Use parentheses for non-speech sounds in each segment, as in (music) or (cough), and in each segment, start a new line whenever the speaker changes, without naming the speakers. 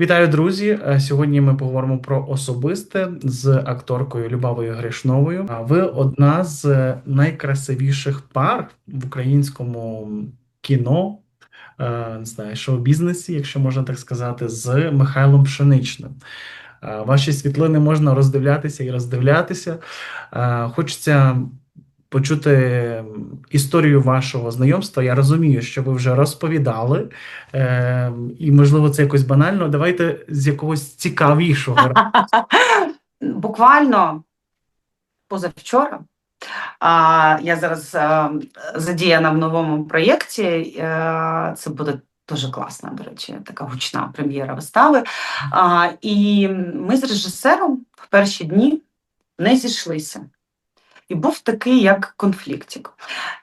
Вітаю, друзі! Е, Сьогодні ми поговоримо про особисте з акторкою Любавою Гришновою. Ви одна з найкрасивіших пар в українському кіно, е, не знаю, шоу-бізнесі, якщо можна так сказати, з Михайлом Пшеничним. Е, Ваші світлини можна роздивлятися і роздивлятися. Е, Хочеться почути історію вашого знайомства. Я розумію, що ви вже розповідали, е, і можливо це якось банально. Давайте з якогось цікавішого. (laughs)
Буквально позавчора. А, я зараз а, задіяна в новому проєкті. е, Це буде дуже класна, до речі, така гучна прем'єра вистави. А, і ми з режисером в перші дні не зійшлися. І був такий як конфліктик.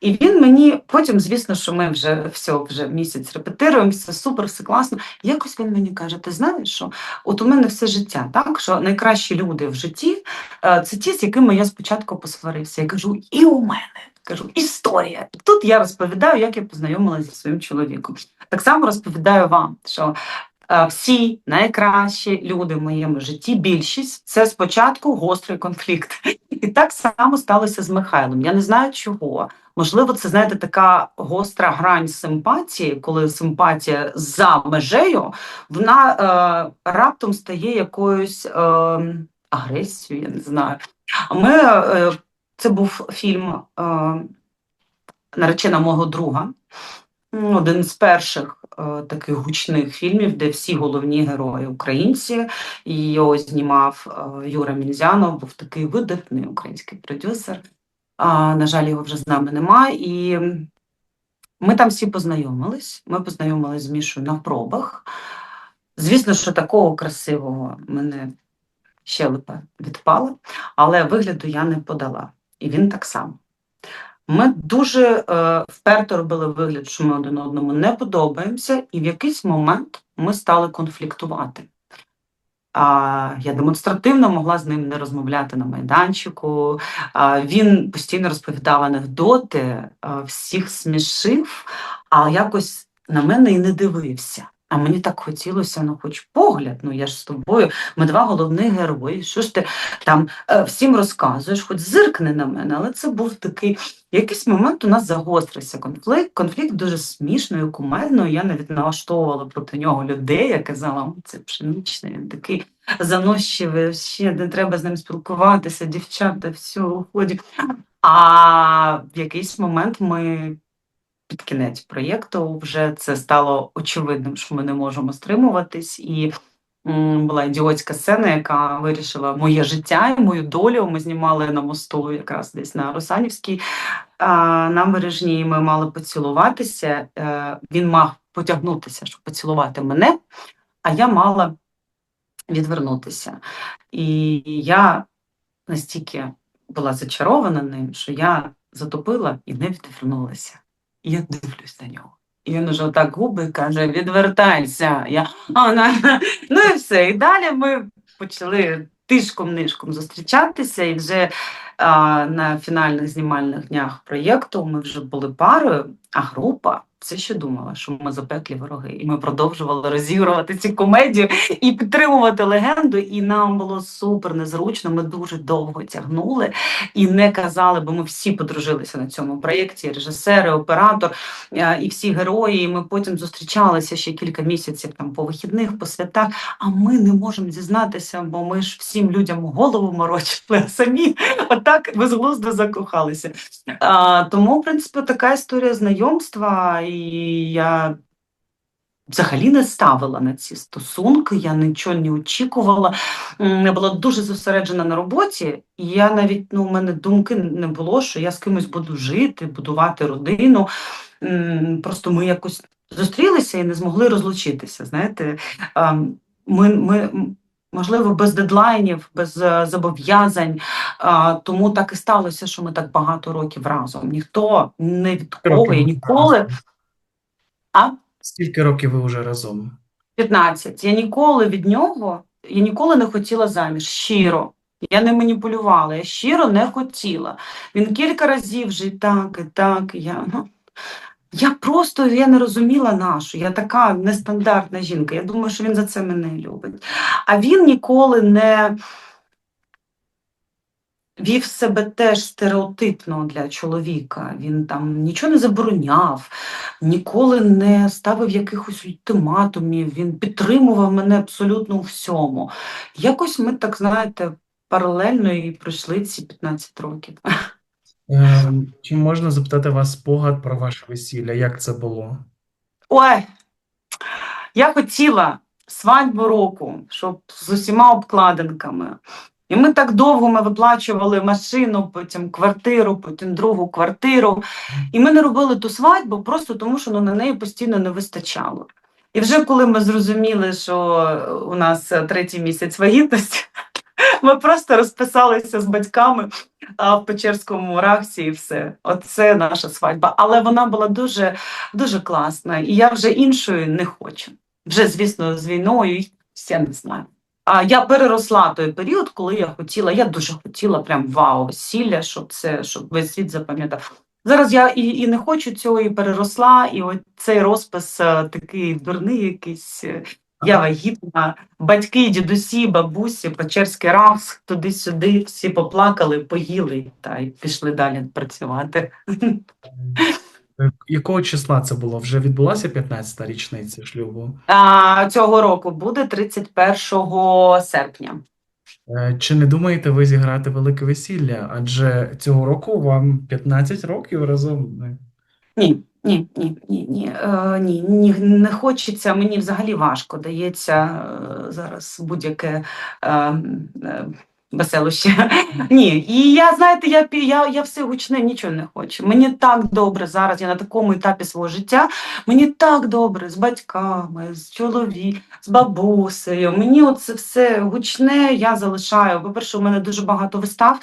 І він мені потім, звісно, що ми вже все, вже місяць репетируємо, все супер, все класно. Якось він мені каже: ти знаєш, що от у мене все життя, так що найкращі люди в житті е, це ті, з якими я спочатку посварився. Я кажу, і у мене. Кажу, історія. Тут я розповідаю, як я познайомилася зі своїм чоловіком. Так само розповідаю вам, що всі найкращі люди в моєму житті, більшість це спочатку гострий конфлікт. (laughs) І так само сталося з Михайлом. Я не знаю чого. Можливо, це знаєте така гостра грань симпатії, коли симпатія за межею, вона е, раптом стає якоюсь е, агресією, я не знаю. Ми, е, це був фільм е, Наречена мого друга. Один з перших е, таких гучних фільмів, де всі головні герої українці. І його знімав е, Юра Мінзянов, був такий видатний український продюсер. А, на жаль, його вже з нами немає. І ми там всі познайомились. Ми познайомились з Мішою на пробах. Звісно, що такого красивого мене щелепа відпала, але вигляду я не подала. І він так само. Ми дуже е, вперто робили вигляд, що ми один одному не подобаємося, і в якийсь момент ми стали конфліктувати. А, я демонстративно могла з ним не розмовляти на майданчику. А, він постійно розповідав анекдоти, а, всіх смішив, а якось на мене і не дивився. А мені так хотілося, ну, хоч погляд, ну я ж з тобою, ми два головних герої. Що ж ти там е, всім розказуєш, хоч зиркни на мене, але це був такий. Якийсь момент у нас загострився конфлікт. Конфлікт дуже смішно і кумедно. Я навіть налаштовувала проти нього людей. Я казала, це пшеничний, він такий заносчивий, ще не треба з ним спілкуватися, дівчата, все, уходять. А в якийсь момент ми під кінець проєкту вже це стало очевидним, що ми не можемо стримуватись. І була ідіотська сцена, яка вирішила моє життя і мою долю. Ми знімали на мосту якраз десь на Русанівській а, набережній. Ми мали поцілуватися. Е, Він мав потягнутися, щоб поцілувати мене, а я мала відвернутися. І я настільки була зачарована ним, що я затопила і не відвернулася. Я дивлюсь на нього. І він уже отак губи каже: відвертайся. Я, а, на, на. Ну і все. І далі ми почали тишком-нишком зустрічатися, і вже а, на фінальних знімальних днях проєкту ми вже були парою, а група все ще думала, що ми запеклі вороги. І ми продовжували розігрувати ці комедію і підтримувати легенду. І нам було супер незручно. Ми дуже довго тягнули і не казали, бо ми всі подружилися на цьому проєкті: режисери, оператор е, і всі герої. І ми потім зустрічалися ще кілька місяців там по вихідних, по святах. А ми не можемо зізнатися, бо ми ж всім людям голову морочили, самі отак безглуздо закохалися. А, тому, в принципі, така історія знайомства, і я взагалі не ставила на ці стосунки, я нічого не очікувала. Я була дуже зосереджена на роботі, і я навіть ну, у мене думки не було, що я з кимось буду жити, будувати родину. Просто ми якось зустрілися і не змогли розлучитися. Знаєте, ми, ми можливо, без дедлайнів, без е, зобов'язань. Тому так і сталося, що ми так багато років разом. Ніхто не від кого і ніколи. А?
Скільки років ви вже разом?
15. Я ніколи від нього, я ніколи не хотіла заміж, щиро. Я не маніпулювала, я щиро не хотіла. Він кілька разів вже і так, і так. і Я, ну, Я просто я не розуміла нашу. Я така нестандартна жінка. Я думаю, що він за це мене любить. А він ніколи не вів себе теж стереотипно для чоловіка. Він там нічого не забороняв, ніколи не ставив якихось ультиматумів, він підтримував мене абсолютно у всьому. Якось ми так, знаєте, паралельно і пройшли ці 15 років.
Е, Чи можна запитати вас спогад про ваше весілля? Як це було?
Ой, я хотіла свадьбу року, щоб з усіма обкладинками. І ми так довго ми виплачували машину, потім квартиру, потім другу квартиру. І ми не робили ту свадьбу просто тому, що ну, на неї постійно не вистачало. І вже коли ми зрозуміли, що у нас е, третій місяць вагітності, (laughs) ми просто розписалися з батьками а, в Печерському рахсі і все. Оце наша свадьба. Але вона була дуже, дуже класна. І я вже іншої не хочу. Вже, звісно, з війною я не знаю. А я переросла той період, коли я хотіла, я дуже хотіла прям вау, весілля, щоб це, щоб весь світ запам'ятав. Зараз я і, і не хочу цього, і переросла, і от цей розпис е, такий дурний якийсь. е, Я вагітна, батьки, дідусі, бабусі, Печерський рамс, туди-сюди, всі поплакали, поїли та й пішли далі працювати.
Якого числа це було? Вже відбулася 15-та річниця шлюбу?
А, цього року буде 31 серпня.
Е, Чи не думаєте ви зіграти велике весілля? Адже цього року вам 15 років разом.
Ні, ні, ні, ні, ні, е, ні, ні, не хочеться. Мені взагалі важко дається е, зараз будь-яке е, е, веселище. (laughs) Ні, і я знаєте, я, я, я все гучне, нічого не хочу. Мені так добре зараз. Я на такому етапі свого життя. Мені так добре з батьками, з чоловіком, з бабусею. Мені оце все гучне. Я залишаю. По-перше, у мене дуже багато вистав.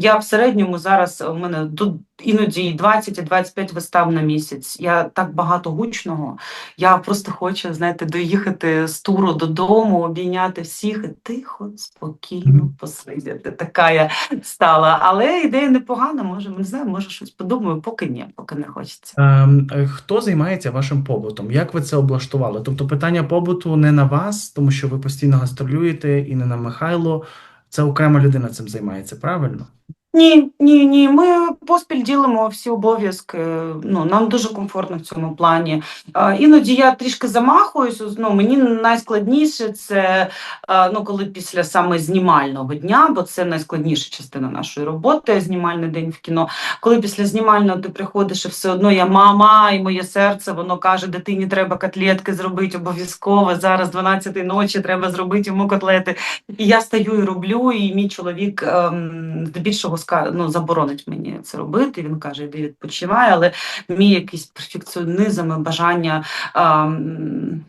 Я в середньому зараз у мене тут іноді і 20 і 25 вистав на місяць. Я так багато гучного. Я просто хочу, знаєте, доїхати з туру додому, обійняти всіх і тихо, спокійно посидіти. Така я стала. Але ідея непогана, може, не знаю, може щось подумаю, поки ні, поки не хочеться.
Ем, е, Хто займається вашим побутом? Як ви це облаштували? Тобто питання побуту не на вас, тому що ви постійно гастролюєте, і не на Михайло. Це окрема людина цим займається, правильно?
Ні, ні, ні. Ми поспіль ділимо всі обов'язки. Ну, нам дуже комфортно в цьому плані. А, іноді я трішки замахуюсь. Ну, мені найскладніше це а, ну, коли після саме знімального дня, бо це найскладніша частина нашої роботи, знімальний день в кіно. Коли після знімального ти приходиш, і все одно я мама, і моє серце воно каже, дитині треба котлетки зробити обов'язково. Зараз 12 ночі треба зробити йому котлети. І я стаю і роблю, і мій чоловік ем, здебільшого ну, заборонить мені це робити. Він каже, іди відпочивай, але мій якийсь перфекціонізм і бажання ем,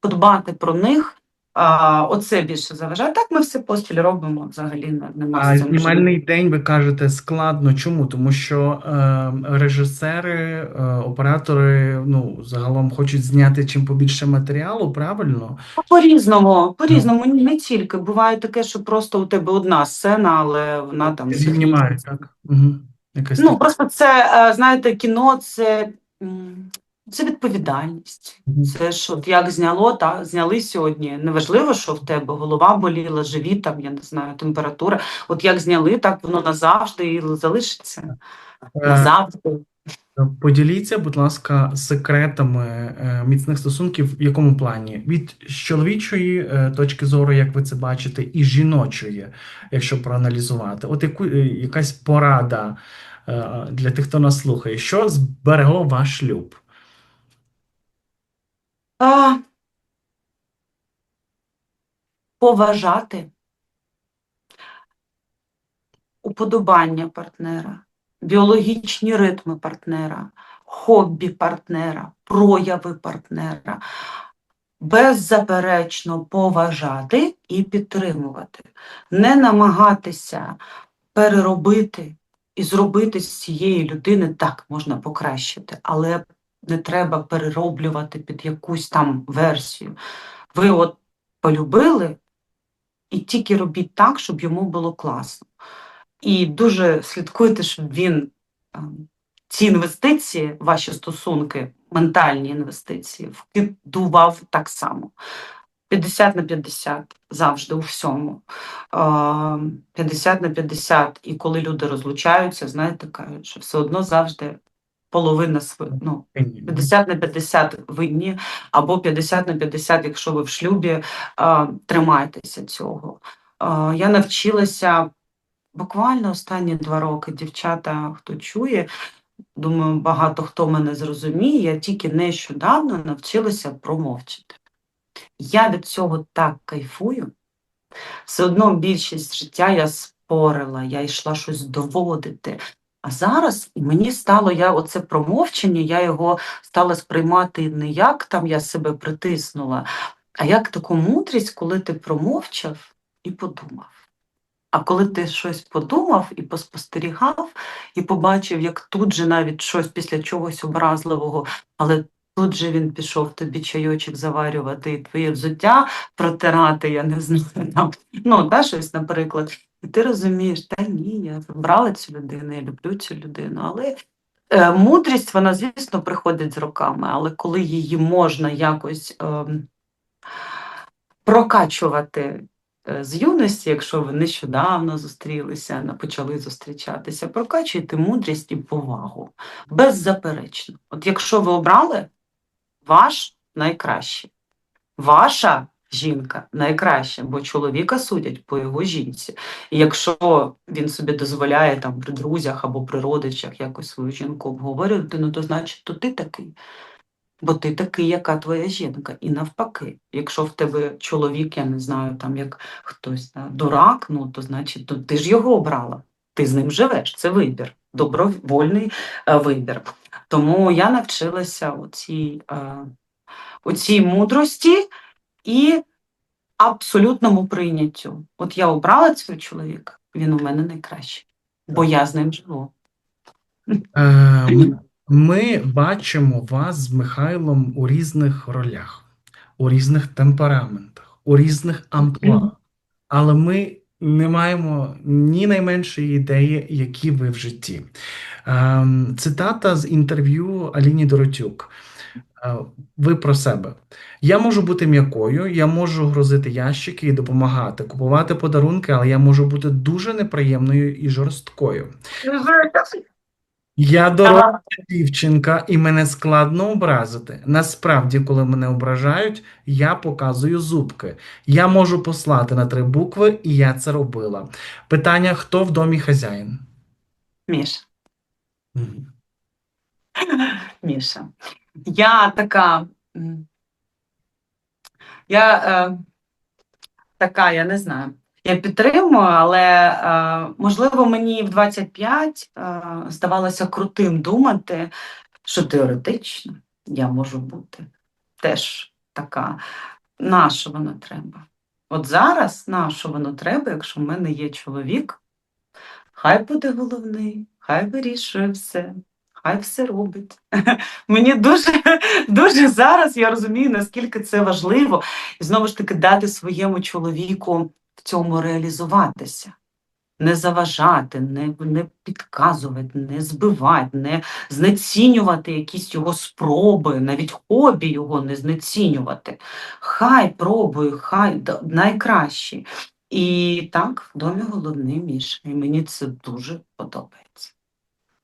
подбати про них. А, оце більше заважає. Так ми все поспіль робимо взагалі не- нема
А знімальний день, ви кажете, складно. Чому? Тому що ем, режисери, е, оператори, ну, загалом хочуть зняти чим побільше матеріалу, правильно?
По-різному, по-різному, не тільки. Буває таке, що просто у тебе одна сцена, але вона там
Знімають, так? Угу. Якась
Ну,
така.
просто це, е, знаєте, кіно це, це відповідальність. Це ж от як зняло, та, зняли сьогодні. Неважливо, що в тебе голова боліла, живіт, там, я не знаю, температура. От як зняли, так воно назавжди і залишиться.
Е,
Назавжди.
Поділіться, будь ласка, секретами е, міцних стосунків в якому плані? Від чоловічої е, точки зору, як ви це бачите, і жіночої, якщо проаналізувати. От яку, е, якась порада е, для тих, хто нас слухає, що зберегло ваш шлюб?
А, поважати уподобання партнера, біологічні ритми партнера, хобі партнера, прояви партнера. Беззаперечно поважати і підтримувати, не намагатися переробити і зробити з цієї людини так можна покращити, але не треба перероблювати під якусь там версію. Ви от полюбили і тільки робіть так, щоб йому було класно. І дуже слідкуйте, щоб він ем, ці інвестиції, ваші стосунки, ментальні інвестиції, вкидував так само. 50 на 50 завжди у всьому. Е, 50 на 50. І коли люди розлучаються, знаєте, кажуть, що все одно завжди половина ну, 50 на 50 винні, або 50 на 50, якщо ви в шлюбі, тримайтеся цього. Я навчилася буквально останні два роки, дівчата, хто чує, думаю, багато хто мене зрозуміє, я тільки нещодавно навчилася промовчати. Я від цього так кайфую. Все одно більшість життя я спорила, я йшла щось доводити. А зараз мені стало я оце промовчення, я його стала сприймати не як там я себе притиснула, а як таку мудрість, коли ти промовчав і подумав. А коли ти щось подумав і поспостерігав, і побачив, як тут же навіть щось після чогось образливого, але тут же він пішов тобі чайочок заварювати і твоє взуття протирати, я не знаю, там, ну, да, щось, наприклад. І ти розумієш, та ні, я вибрала цю людину, я люблю цю людину, але е, мудрість, вона, звісно, приходить з роками, але коли її можна якось ем, прокачувати е, з юності, якщо ви нещодавно зустрілися, почали зустрічатися, прокачуйте мудрість і повагу. Беззаперечно. От якщо ви обрали, ваш найкращий, ваша жінка найкраща, бо чоловіка судять по його жінці. І якщо він собі дозволяє там при друзях або при родичах якось свою жінку обговорювати, ну то значить, то ти такий. Бо ти такий, яка твоя жінка. І навпаки, якщо в тебе чоловік, я не знаю, там як хтось да, дурак, ну то значить, то ти ж його обрала. Ти з ним живеш, це вибір, добровольний е, вибір. Тому я навчилася оцій, е, оцій мудрості і абсолютному прийняттю. От я обрала цього чоловіка, він у мене найкращий, бо я з ним живу.
Е, Ми, ми бачимо вас з Михайлом у різних ролях, у різних темпераментах, у різних амплуа, але ми не маємо ні найменшої ідеї, які ви в житті. Ем, Цитата з інтерв'ю Аліні Доротюк. Е, Ви про себе. Я можу бути м'якою, я можу грозити ящики і допомагати, купувати подарунки, але я можу бути дуже неприємною і жорсткою. Я доросла дівчинка, і мене складно образити. Насправді, коли мене ображають, я показую зубки. Я можу послати на три букви, і я це робила. Питання: хто в домі хазяїн?
Міша.
Мгм. (laughs)
Міша. Я така. Я е, така, я не знаю. Я підтримую, але е, можливо мені в 25 е, здавалося крутим думати, що теоретично я можу бути теж така. На що воно треба? От зараз на що воно треба, якщо в мене є чоловік, хай буде головний, хай вирішує все, хай все робить. (laughs) Мені дуже, дуже зараз я розумію, наскільки це важливо, і знову ж таки дати своєму чоловіку в цьому реалізуватися. Не заважати, не, не підказувати, не збивати, не знецінювати якісь його спроби, навіть хобі його не знецінювати. Хай пробує, хай найкраще. І так, в домі головний Міша. І мені це дуже подобається.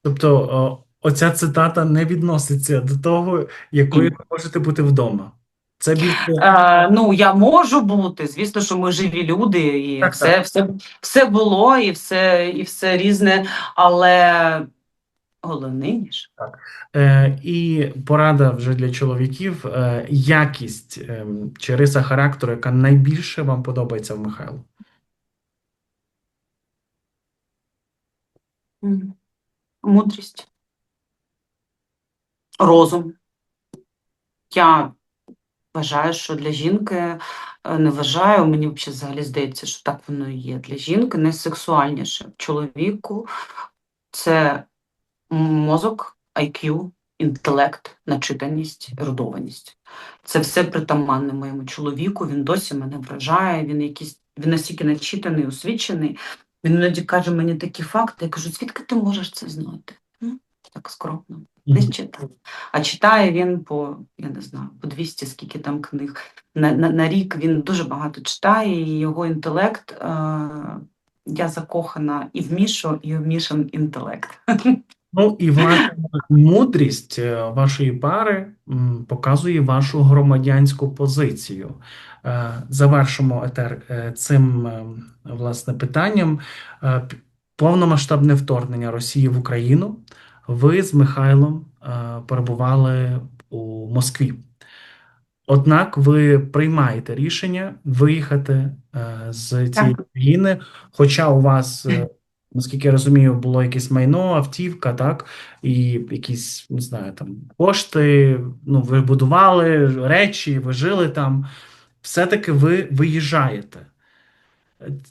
Тобто, оця цитата не відноситься до того, якою ви можете бути вдома. Це більше
Е, ну, я можу бути. Звісно, що ми живі люди, і
Так,
все, все, все було, і все, і все різне, але головний ніж.
Е, і порада вже для чоловіків, е, якість е, чи риса характеру, яка найбільше вам подобається в Михайлу.
Мудрість. Розум. Я вважаю, що для жінки е, не вважаю, мені взагалі здається, що так воно і є. Для жінки найсексуальніше. Чоловіку це мозок, IQ, інтелект, начитаність, ерудованість. Це все притаманне моєму чоловіку. Він досі мене вражає. Він якийсь він настільки начитаний, освічений. Він іноді каже мені такі факти. Я кажу, звідки ти можеш це знати? Так скромно. Десь читає. А читає він по, я не знаю, по 200 скільки там книг. На, на, на рік він дуже багато читає, і його інтелект. Е, я закохана і в Мішу, і в Мішин інтелект.
Ну і ваша мудрість е, вашої пари показує вашу громадянську позицію. Е, Завершимо етер е, цим власне питанням. Повномасштабне вторгнення Росії в Україну. Ви з Михайлом е, перебували у Москві. Однак ви приймаєте рішення виїхати е, з цієї країни, хоча у вас, е, наскільки я розумію, було якесь майно, автівка, так, і якісь, не знаю, там кошти, ну, ви будували речі, ви жили там. Все-таки ви виїжджаєте.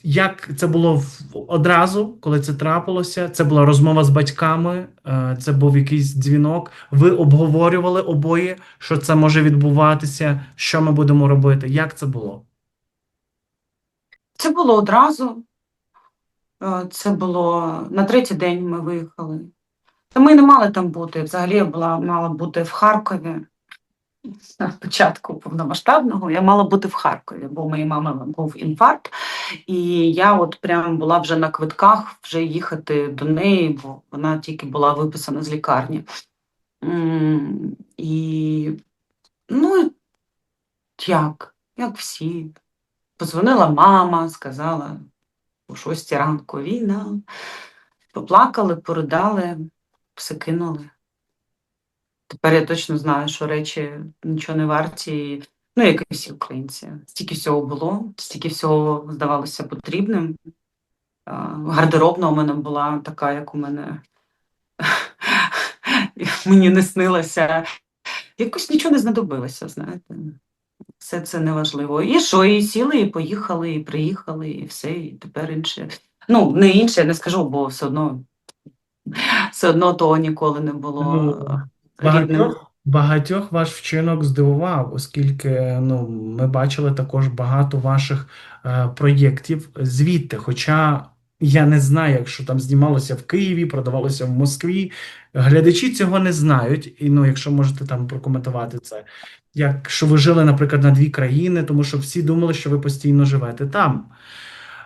Як це було одразу, коли це трапилося? Це була розмова з батьками, е, це був якийсь дзвінок. Ви обговорювали обоє, що це може відбуватися, що ми будемо робити. Як це було?
Це було одразу. Е, Це було на третій день ми виїхали. Та ми не мали там бути. Взагалі я була мала бути в Харкові. На початку повномасштабного я мала бути в Харкові, бо у моєї мами був інфаркт, і я от прям була вже на квитках вже їхати до неї, бо вона тільки була виписана з лікарні. І ну як? Як всі. Позвонила мама, сказала о 6 ранку війна. Поплакали, поридали, все кинули. Тепер я точно знаю, що речі нічого не варті. Ну, як і всі українці. Стільки всього було, стільки всього здавалося потрібним. Гардеробна у мене була така, як у мене (laughs) мені не снилося. Якось нічого не знадобилося, знаєте. Все це неважливо. І що, і сіли, і поїхали, і приїхали, і все, і тепер інше. Ну, не інше, я не скажу, бо все одно, все одно того ніколи не було
Ну. Багатьох, багатьох ваш вчинок здивував, оскільки ну, ми бачили також багато ваших е, проєктів звідти. Хоча я не знаю, якщо там знімалося в Києві, продавалося в Москві. Глядачі цього не знають. І ну, якщо можете там прокоментувати це. Якщо ви жили, наприклад, на дві країни, тому що всі думали, що ви постійно живете там.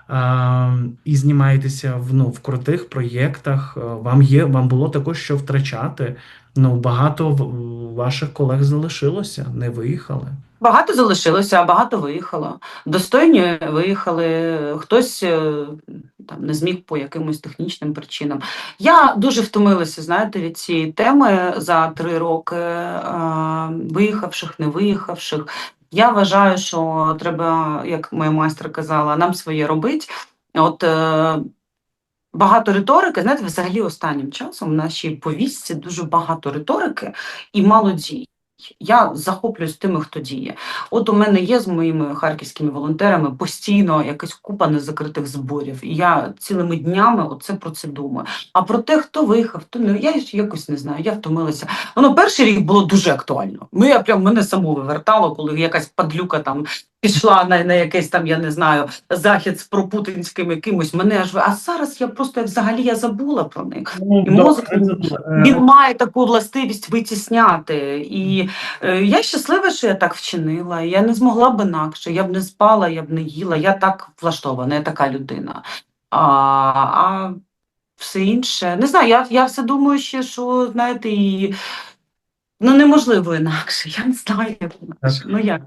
А, і знімаєтеся в, ну, в крутих проєктах. Е, Вам є, вам було також що втрачати. Ну, багато ваших колег залишилося, не виїхали.
Багато залишилося, а багато виїхало. Достойні виїхали, хтось е, там не зміг по якимось технічним причинам. Я дуже втомилася, знаєте, від цієї теми за три роки е, виїхавших, не виїхавших. Я вважаю, що треба, як моя майстер казала, нам своє робити. От е, багато риторики, знаєте, взагалі останнім часом в нашій повістці дуже багато риторики і мало дій. Я захоплююсь тими, хто діє. От у мене є з моїми харківськими волонтерами постійно якась купа незакритих зборів. І я цілими днями оце про це думаю. А про те, хто виїхав, то не я якось не знаю. Я втомилася. Воно перший рік було дуже актуально. Ми я прям мене саму вивертало, коли якась падлюка там пішла на, на якийсь там, я не знаю, захід з пропутинським якимось. Мене аж а зараз я просто взагалі я забула про них.
Ну,
І мозок
е,
Він має таку властивість витісняти. І е, я щаслива, що я так вчинила. Я не змогла б інакше. Я б не спала, я б не їла. Я так влаштована, я така людина. А, а все інше, не знаю, я, я все думаю ще, що знаєте, і ну неможливо інакше. Я не знаю, як інакше. Ну як?